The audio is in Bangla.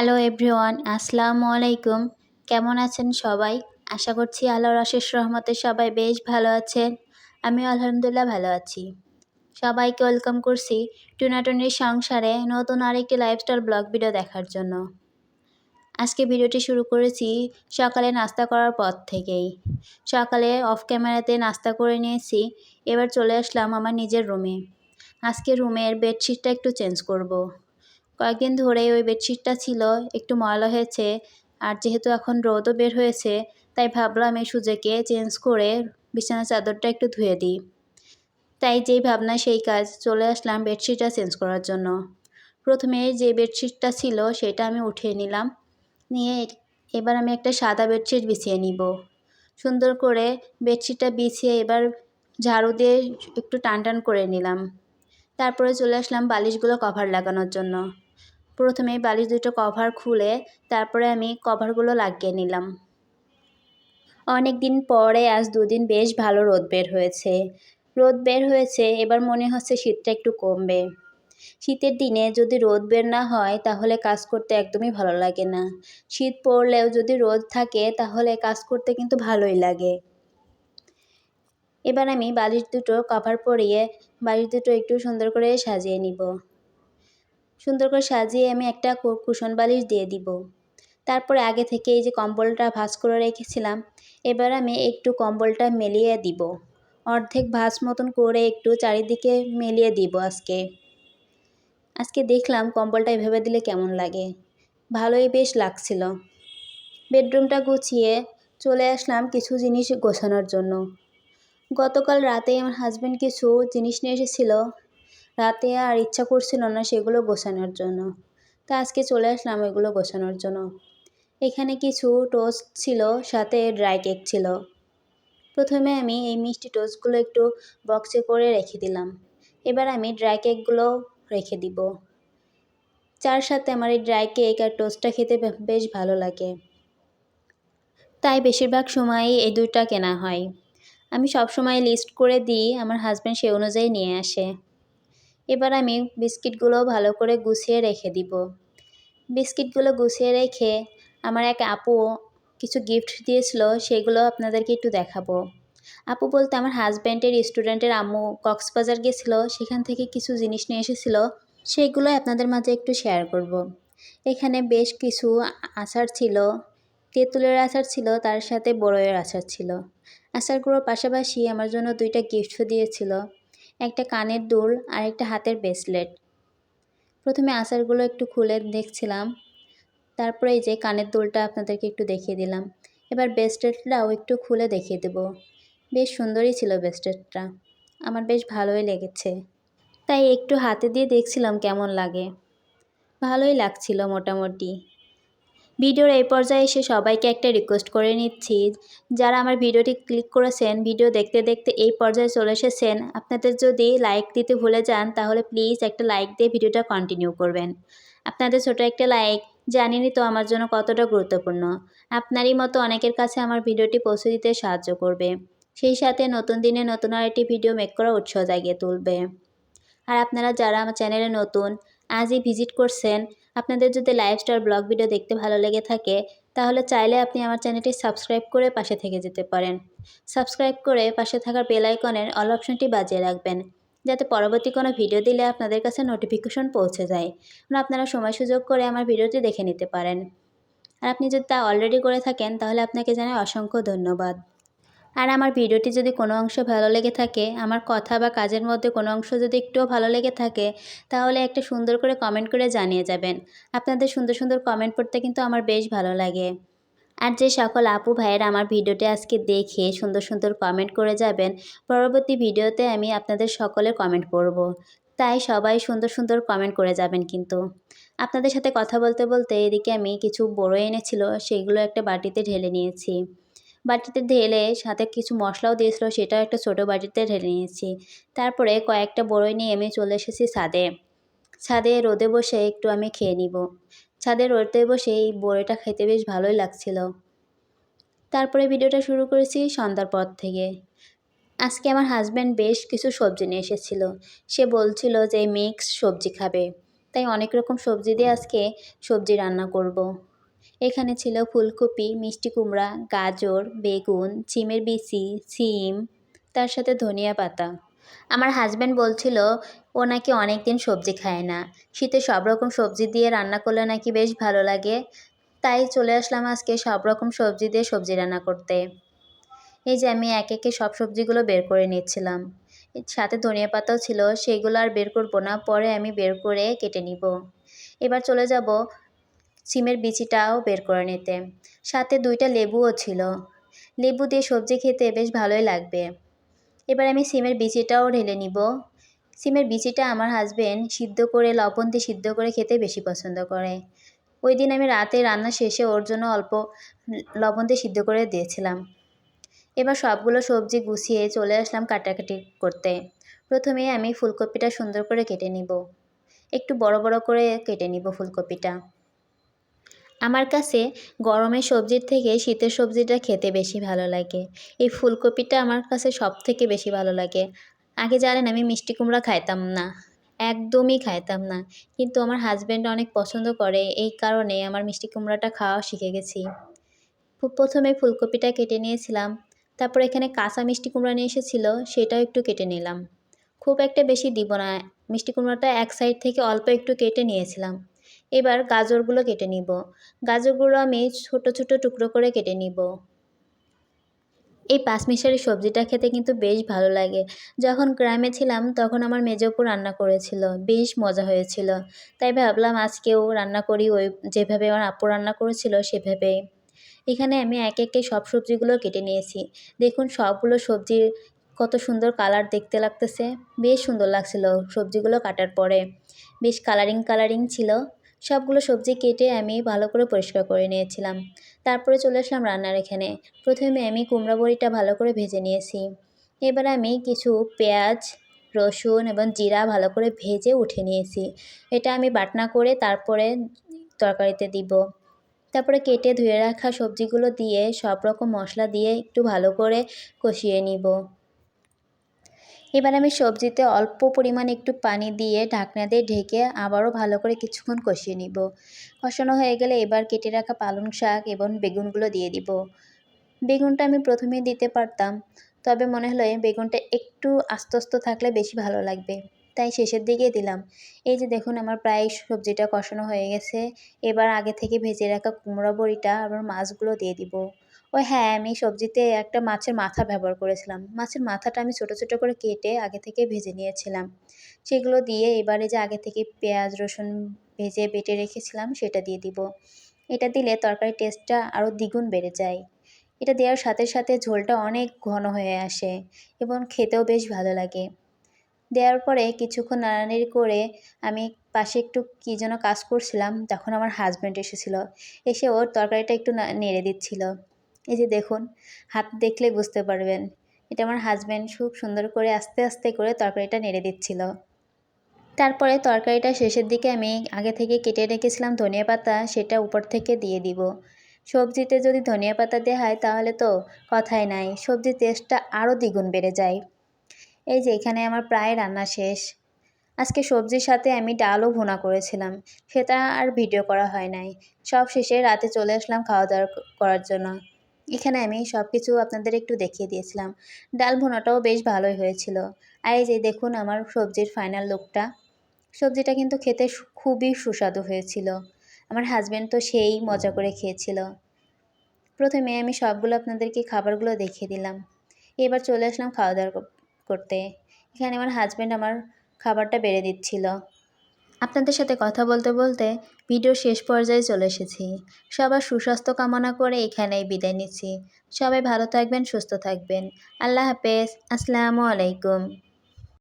হ্যালো এভরিওয়ান, আসসালামু আলাইকুম। কেমন আছেন সবাই? আশা করছি আল্লাহর অশেষ রহমতে সবাই বেশ ভালো আছেন। আমিও আলহামদুলিল্লাহ ভালো আছি। সবাইকে ওয়েলকাম করছি টুনাটুনির সংসারে নতুন আরেকটি লাইফস্টাইল ব্লগ ভিডিও দেখার জন্য। আজকে ভিডিওটি শুরু করেছি সকালে নাস্তা করার পর থেকেই। সকালে অফ ক্যামেরাতে নাস্তা করে নিয়েছি, এবার চলে আসলাম আমার নিজের রুমে আজকে রুমের বেডশিটটা একটু চেঞ্জ করব। কয়েকদিন ধরে ওই বেডশিটটা ছিল, একটু ময়লা হয়েছে আর যেহেতু এখন রোদও বের হয়েছে, তাই ভাবলাম এই সুজেকে চেঞ্জ করে বিছানা চাদরটা একটু ধুয়ে দিই। তাই যেই ভাবনা সেই কাজ চলে আসলাম বেডশিটটা চেঞ্জ করার জন্য। প্রথমে যে বেডশিটটা ছিল সেটা আমি উঠিয়ে নিলাম, নিয়ে এবার আমি একটা সাদা বেডশিট বিছিয়ে নিব। সুন্দর করে বেডশিটটা বিছিয়ে এবার ঝাড়ু দিয়ে একটু টান টান করে নিলাম। তারপরে চলে আসলাম বালিশগুলো কভার লাগানোর জন্য। প্রথমে বালিশ দুটো কভার খুলে তারপরে আমি কভারগুলো লাগিয়ে নিলাম। অনেক দিন পরে আজ দুদিন বেশ ভালো রোদ বের হয়েছে। রোদ বের হয়েছে, এবার মনে হচ্ছে শীতটা একটু কমবে। শীতের দিনে যদি রোদ বের না হয়, তাহলে কাজ করতে একদমই ভালো লাগে না। শীত পড়লেও যদি রোদ থাকে, তাহলে কাজ করতে কিন্তু ভালোই লাগে। এবার আমি বালিশ দুটো কভার পরিয়ে, বালিশ দুটো একটু সুন্দর করে সাজিয়ে নিব। সুন্দর করে সাজিয়ে আমি একটা কুশন বালিশ দিয়ে দিব। তারপরে আগে থেকে এই যে কম্বলটা ভাঁজ করে রেখেছিলাম, এবার আমি একটু কম্বলটা মেলিয়ে দিব। অর্ধেক ভাঁজ মতন করে একটু চারিদিকে মেলিয়ে দিব আজকে। আজকে দেখলাম কম্বলটা এভাবে দিলে কেমন লাগে। ভালোই বেশ লাগছিল। বেডরুমটা গুছিয়ে চলে আসলাম কিছু জিনিস গোছানোর জন্য। গতকাল রাতে আমার হাজব্যান্ড কিছু জিনিস নিয়ে এসেছিল। রাতে আর ইচ্ছা করছিল না সেগুলো গোছানোর জন্য। তা আজকে চলে আসলাম এগুলো গোছানোর জন্য। এখানে কিছু টোস্ট ছিল, সাথে ড্রাই কেক ছিল। প্রথমে আমি এই মিষ্টি টোস্টগুলো একটু বক্সে করে রেখে দিলাম। এবার আমি ড্রাই কেকগুলো রেখে দিব। চার সাথে আমার এই ড্রাই কেক আর টোস্টটা খেতে বেশ ভালো লাগে। তাই বেশিরভাগ সময়ই এই দুইটা কেনা হয়। আমি সব সময় লিস্ট করে দিই, আমার হাজব্যান্ড সে অনুযায়ী নিয়ে আসে। এবার আমি বিস্কিটগুলো ভালো করে গুছিয়ে রেখে দিব। বিস্কিটগুলো গুছিয়ে রেখে আমার এক আপু কিছু গিফট দিয়েছিল, সেগুলো আপনাদেরকে একটু দেখাবো। আপু বলতে আমার হাজব্যান্ডের স্টুডেন্টের আম্মু কক্সবাজার গেছিল, সেখান থেকে কিছু জিনিস নিয়ে এসেছিল সেগুলোই আপনাদের মাঝে একটু শেয়ার করব। এখানে বেশ কিছু আচার ছিল, তেঁতুলের আচার ছিল, তার সাথে বড়য়ের আচার ছিল। আচারগুলোর পাশাপাশি আমার জন্য দুইটা গিফটও দিয়েছিল। একটা কানের দুল আর একটা হাতের ব্রেসলেট প্রথমে আচারগুলো একটু খুলে দেখছিলাম, তারপরে এই যে কানের দুলটা আপনাদেরকে একটু দেখিয়ে দিলাম। এবার ব্রেসলেটটাও একটু খুলে দেখিয়ে দেব। বেশ সুন্দরই ছিল ব্রেসলেটটা আমার বেশ ভালোই লেগেছে। তাই একটু হাতে দিয়ে দেখছিলাম কেমন লাগে। ভালোই লাগছিল মোটামুটি। ভিডিওর এই পর্যায়ে এসে সবাইকে একটা রিকোয়েস্ট করে নিচ্ছি। যারা আমার ভিডিওটি ক্লিক করেছেন, ভিডিও দেখতে দেখতে এই পর্যায়ে চলে এসেছেন, আপনাদের যদি লাইক দিতে ভুলে যান, তাহলে প্লিজ একটা লাইক দিয়ে ভিডিওটা কন্টিনিউ করবেন। আপনাদের ছোটো একটা লাইক জানিনি তো আমার জন্য কতটা গুরুত্বপূর্ণ। আপনারই মতো অনেকের কাছে আমার ভিডিওটি পৌঁছে দিতে সাহায্য করবে। সেই সাথে নতুন দিনে নতুন আরেকটি ভিডিও মেক করা উৎসাহ জাগিয়ে তুলবে। আর আপনারা যারা আমার চ্যানেলে নতুন, আজই ভিজিট করছেন আপনাদের যদি লাইফস্টাইল ব্লগ ভিডিও দেখতে ভালো লেগে থাকে, তাহলে চাইলে আপনি আমার চ্যানেলটি সাবস্ক্রাইব করে পাশে থেকে যেতে পারেন। সাবস্ক্রাইব করে পাশে থাকার বেল আইকনের অল অপশনটি বাজিয়ে রাখবেন, যাতে পরবর্তী কোনো ভিডিও দিলে আপনাদের কাছে নোটিফিকেশন পৌঁছে যায় আপনারা সময় সুযোগ করে আমার ভিডিওটি দেখে নিতে পারেন। আর আপনি যদি তা অলরেডি করে থাকেন, তাহলে আপনাকে জানাই অসংখ্য ধন্যবাদ। আর আমার ভিডিওটি যদি কোনো অংশ ভালো লেগে থাকে, আমার কথা বা কাজের মধ্যে কোনো অংশ যদি একটুও ভালো লেগে থাকে, তাহলে একটা সুন্দর করে কমেন্ট করে জানিয়ে যাবেন। আপনাদের সুন্দর সুন্দর কমেন্ট পড়তে কিন্তু আমার বেশ ভালো লাগে। আর যে সকল আপু ভাইয়েরা আমার ভিডিওটি আজকে দেখে সুন্দর সুন্দর কমেন্ট করে যাবেন, পরবর্তী ভিডিওতে আমি আপনাদের সকলের কমেন্ট পড়ব তাই সবাই সুন্দর সুন্দর কমেন্ট করে যাবেন কিন্তু। আপনাদের সাথে কথা বলতে বলতে এদিকে আমি কিছু বড়ো এনেছিল, সেগুলো একটা বাটিতে ঢেলে নিয়েছি। বাটিতে ঢেলে সাথে কিছু মশলাও দিয়েছিল, সেটাও একটা ছোটো বাটিতে ঢেলে নিয়েছি। তারপরে কয়েকটা বড়ই নিয়ে আমি চলে এসেছি ছাদে। ছাদে রোদে বসে একটু আমি খেয়ে নিব। ছাদে রোদে বসে এই বড়িটা খেতে বেশ ভালোই লাগছিল। তারপরে ভিডিওটা শুরু করেছি সন্ধ্যার পর থেকে। আজকে আমার হাজব্যান্ড বেশ কিছু সবজি নিয়ে এসেছিল। সে বলছিল যে মিক্স সবজি খাবে। তাই অনেক রকম সবজি দিয়ে আজকে সবজি রান্না করব। এখানে ছিল ফুলকপি, মিষ্টি কুমড়া, গাজর, বেগুন, চিমের বিচি, সিম, তার সাথে ধনিয়া পাতা। আমার হাজব্যান্ড বলছিল, ও নাকি অনেক দিন সবজি খায় না। শীতে সব রকম সবজি দিয়ে রান্না করলে নাকি বেশ ভালো লাগে। তাই চলে আসলাম আজকে সব রকম সবজি দিয়ে সবজি রান্না করতে। এই যে আমি এক একে সব সবজিগুলো বের করে নিচ্ছিলাম। সাথে ধনিয়া পাতাও ছিল, সেগুলো আর বের করব না, পরে আমি বের করে কেটে নিব। এবার চলে যাব সিমের বিচিটাও বের করে নিতে। সাথে দুইটা লেবুও ছিল। লেবু দিয়ে সবজি খেতে বেশ ভালোই লাগবে। এবার আমি সিমের বিচিটাও ঢেলে নিব। সিমের বিচিটা আমার হাজবেন্ড সিদ্ধ করে, লবণ দিয়ে সিদ্ধ করে খেতে বেশি পছন্দ করে। ওই দিন আমি রাতে রান্না শেষে ওর জন্য অল্প লবণ দিয়ে সিদ্ধ করে দিয়েছিলাম। এবার সবগুলো সবজি গুছিয়ে চলে আসলাম কাটাকাটি করতে। প্রথমে আমি ফুলকপিটা সুন্দর করে কেটে নিব। একটু বড় বড় করে কেটে নিব ফুলকপিটা। আমার কাছে গরমের সবজির থেকে শীতের সবজিটা খেতে বেশি ভালো লাগে। এই ফুলকপিটা আমার কাছে সব থেকে বেশি ভালো লাগে। আগে জানেন আমি মিষ্টি কুমড়া খাইতাম না, একদমই খাইতাম না। কিন্তু আমার হাজব্যান্ড অনেক পছন্দ করে, এই কারণে আমার মিষ্টি কুমড়াটা খাওয়া শিখে গেছি। প্রথমে ফুলকপিটা কেটে নিয়েছিলাম, তারপর এখানে কাঁচা মিষ্টি কুমড়া নিয়ে এসেছিল, সেটাও একটু কেটে নিলাম। খুব একটা বেশি দিব না, মিষ্টি কুমড়াটা এক সাইড থেকে অল্প একটু কেটে নিয়েছিলাম। এবার গাজরগুলো কেটে নিব। গাজরগুলো আমি ছোট ছোট টুকরো করে কেটে নিব। এই পাঁচমিশালি সবজিটা খেতে কিন্তু বেশ ভালো লাগে। যখন গ্রামে ছিলাম তখন আমার মেজপু রান্না করেছিল, বেশ মজা হয়েছিল। তাই ভাবলাম আজকেও রান্না করি ওই যেভাবে আমার আপু রান্না করেছিল সেভাবে। এখানে আমি এক একে সব সবজিগুলো কেটে নিয়েছি। দেখুন সবগুলো সবজির কত সুন্দর কালার দেখতে লাগতেছে। বেশ সুন্দর লাগছিল সবজিগুলো কাটার পরে। বেশ কালারিং কালারিং ছিল। সবগুলো সবজি কেটে আমি ভালো করে পরিষ্কার করে নিয়েছিলাম। তারপরে চলে আসলাম রান্নার এখানে। প্রথমে আমি কুমড়া বড়িটা ভালো করে ভেজে নিয়েছি। এবার আমি কিছু পেঁয়াজ, রসুন এবং জিরা ভালো করে ভেজে উঠে নিয়েছি। এটা আমি বাটনা করে তারপরে তরকারিতে দিব। তারপরে কেটে ধুয়ে রাখা সবজিগুলো দিয়ে সব রকম মশলা দিয়ে একটু ভালো করে কষিয়ে নিব। এবার আমি সবজিতে অল্প পরিমাণ একটু পানি দিয়ে ঢাকনা দিয়ে ঢেকে আবারও ভালো করে কিছুক্ষণ কষিয়ে নিব। কষানো হয়ে গেলে এবার কেটে রাখা পালং শাক এবং বেগুনগুলো দিয়ে দিব। বেগুনটা আমি প্রথমে দিতে পারতাম, তবে মনে হলো বেগুনটা একটু আস্তে আস্তে থাকলে বেশি ভালো লাগবে। তাই শেষের দিকে দিলাম। এই যে দেখুন আমার প্রায় সবজিটা কষানো হয়ে গেছে, এবার আগে থেকে ভেজে রাখা কুমড়া বড়িটা আবার মাছগুলো দিয়ে দিব। ও হ্যাঁ আমি সবজিতে একটা মাছের মাথা ব্যবহার করেছিলাম। মাছের মাথাটা আমি ছোট ছোট করে কেটে আগে থেকে ভেজে নিয়েছিলাম। সেগুলো দিয়ে এবারে যে আগে থেকে পেঁয়াজ, রসুন ভেজে বেটে রেখেছিলাম, সেটা দিয়ে দিব। এটা দিলে তরকারির টেস্টটা আরও দ্বিগুণ বেড়ে যায়। এটা দেওয়ার সাথে সাথে ঝোলটা অনেক ঘন হয়ে আসে এবং খেতেও বেশ ভালো লাগে। দেওয়ার পরে কিছুক্ষণ নাড়ানাড়ি করে আমি পাশে একটু কী যেন কাজ করছিলাম, তখন আমার হাজব্যান্ড এসেছিল। এসে ওর তরকারিটা একটু নেড়ে দিচ্ছিল। এই যে দেখুন, হাত দেখলে বুঝতে পারবেন। এটা আমার হাজব্যান্ড খুব সুন্দর করে আস্তে আস্তে করে তরকারিটা নেড়ে দিচ্ছিল। তারপরে তরকারিটা শেষের দিকে আমি আগে থেকে কেটে রেখেছিলাম ধনিয়া পাতা, সেটা উপর থেকে দিয়ে দিব। সবজিতে যদি ধনিয়া পাতা দেওয়া হয় তাহলে তো কথাই নাই, সবজির টেস্টটা আরও দ্বিগুণ বেড়ে যায়। এই যে এখানে আমার প্রায় রান্না শেষ। আজকে সবজির সাথে আমি ডালও ভুনা করেছিলাম, সেটা আর ভিডিও করা হয় নাই। সব শেষে রাতে চলে আসলাম খাওয়া দাওয়া করার জন্য। এখানে আমি সব কিছু আপনাদের একটু দেখিয়ে দিয়েছিলাম। ডাল ভুনাটাও বেশ ভালোই হয়েছিল। আর এই যে দেখুন আমার সবজির ফাইনাল লুকটা সবজিটা কিন্তু খেতে খুবই সুস্বাদু হয়েছিল। আমার হাজব্যান্ড তো সেই মজা করে খেয়েছিল। প্রথমে আমি সবগুলো আপনাদেরকে খাবারগুলো দেখিয়ে দিলাম। এবার চলে আসলাম খাওয়া দাওয়া করতে। এখানে আমার হাজব্যান্ড আমার খাবারটা বেড়ে দিচ্ছিল। আপনাদের সাথে কথা বলতে বলতে ভিডিও শেষ পর্যায়ে চলে এসেছি। সবার সুস্বাস্থ্য কামনা করে এখানেই বিদায় নিচ্ছি। সবাই ভালো থাকবেন, সুস্থ থাকবেন। আল্লাহ হাফেজ। আসসালামু আলাইকুম।